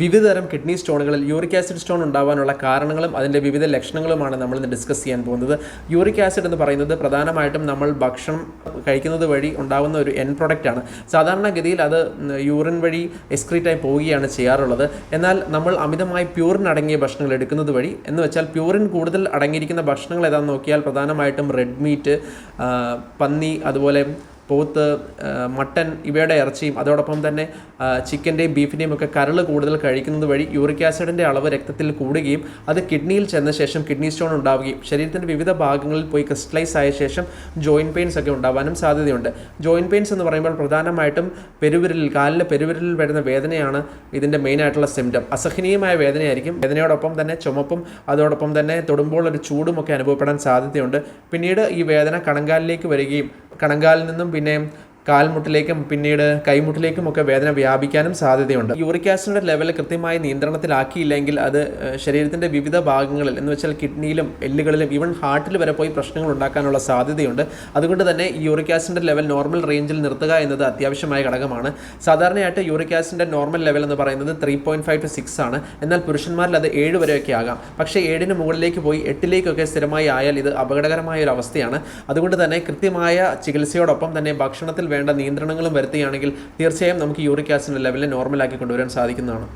വിവിധതരം കിഡ്നി സ്റ്റോണുകളിൽ uric acid stone ഉണ്ടാവാനുള്ള കാരണങ്ങളും അതിന്റെ വിവിധ ലക്ഷണങ്ങളുമാണ് നമ്മൾ ഇന്ന് ഡിസ്കസ് ചെയ്യാൻ പോകുന്നത്. യൂറിക് ആസിഡ് എന്ന് പറയുന്നത് പ്രധാനമായിട്ടും നമ്മൾ ഭക്ഷണം കഴിക്കുന്നത് വഴി ഉണ്ടാകുന്ന ഒരു എൻ പ്രൊഡക്റ്റാണ് സാധാരണഗതിയിൽ അത് യൂറിൻ വഴി എക്സ്ക്രീറ്റായി പോവുകയാണ് ചെയ്യാറുള്ളത്. എന്നാൽ നമ്മൾ അമിതമായി പ്യൂറിൻ അടങ്ങിയ ഭക്ഷണങ്ങൾ എടുക്കുന്നത് വഴി എന്ന് വെച്ചാൽ പ്യൂറിൻ കൂടുതൽ അടങ്ങിയിരിക്കുന്ന ഭക്ഷണങ്ങൾ ഏതാണെന്ന് നോക്കിയാൽ പ്രധാനമായിട്ടും റെഡ് മീറ്റ് പന്നി അതുപോലെ പോത്ത് മട്ടൻ ഇവയുടെ ഇറച്ചിയും അതോടൊപ്പം തന്നെ ചിക്കന്റെയും ബീഫിന്റെയും ഒക്കെ കരൾ കൂടുതൽ കഴിക്കുന്നത് വഴി യൂറിക് ആസിഡിന്റെ അളവ് രക്തത്തിൽ കൂടുകയും അത് കിഡ്നിയിൽ ചെന്ന ശേഷം കിഡ്നി സ്റ്റോൺ ഉണ്ടാവുകയും ശരീരത്തിന്റെ വിവിധ ഭാഗങ്ങളിൽ പോയി ക്രിസ്റ്റലൈസ് ആയ ശേഷം ജോയിന്റ് പെയിൻസ് ഒക്കെ ഉണ്ടാവാനും സാധ്യതയുണ്ട്. ജോയിന്റ് പെയിൻസ് എന്ന് പറയുമ്പോൾ പ്രധാനമായിട്ടും പെരുവിരലിൽ കാലിലെ പെരുവിരലിൽ വരുന്ന വേദനയാണ് ഇതിന്റെ മെയിൻ ആയിട്ടുള്ള സിംറ്റം അസഹനീയമായ വേദനയായിരിക്കും. വേദനയോടൊപ്പം തന്നെ ചുമപ്പും അതോടൊപ്പം തന്നെ തൊടുമ്പോൾ ഒരു ചൂടുമൊക്കെ അനുഭവപ്പെടാൻ സാധ്യതയുണ്ട്. പിന്നീട് ഈ വേദന കണങ്കാലിലേക്ക് വരികയും കണങ്കാലിൽ നിന്നും പിന്നെ കാൽമുട്ടിലേക്കും പിന്നീട് കൈമുട്ടിലേക്കും ഒക്കെ വേദന വ്യാപിക്കാനും സാധ്യതയുണ്ട്. യൂറിക് ആസിഡിന്റെ ലെവൽ കൃത്യമായി നിയന്ത്രണത്തിലാക്കിയില്ലെങ്കിൽ അത് ശരീരത്തിന്റെ വിവിധ ഭാഗങ്ങളിൽ എന്ന് വെച്ചാൽ കിഡ്നിയിലും എല്ലുകളിലും ഈവൻ ഹാർട്ടിൽ വരെ പോയി പ്രശ്നങ്ങൾ ഉണ്ടാക്കാനുള്ള സാധ്യതയുണ്ട്. അതുകൊണ്ട് തന്നെ യൂറിക് ആസിഡിന്റെ ലെവൽ നോർമൽ റേഞ്ചിൽ നിർത്തുക എന്നത് അത്യാവശ്യമായ ഘടകമാണ്. സാധാരണയായിട്ട് യൂറിക് ആസിഡിന്റെ നോർമൽ ലെവൽ എന്ന് പറയുന്നത് three point five two six ആണ്. എന്നാൽ പുരുഷന്മാരിൽ അത് ഏഴ് വരെയൊക്കെ ആകാം. പക്ഷേ ഏഴിന് മുകളിലേക്ക് പോയി എട്ടിലേക്കൊക്കെ സ്ഥിരമായി ആയാൽ ഇത് അപകടകരമായ ഒരു അവസ്ഥയാണ്. അതുകൊണ്ട് തന്നെ കൃത്യമായ ചികിത്സയോടൊപ്പം തന്നെ ഭക്ഷണത്തിൽ വേണ്ട നിയന്ത്രണങ്ങളും വരുത്തുകയാണെങ്കിൽ തീർച്ചയായും നമുക്ക് യൂറിക് ആസിഡിന്റെ ലെവലിനെ നോർമലാക്കി കൊണ്ടുവരാൻ സാധിക്കുന്നതാണ്.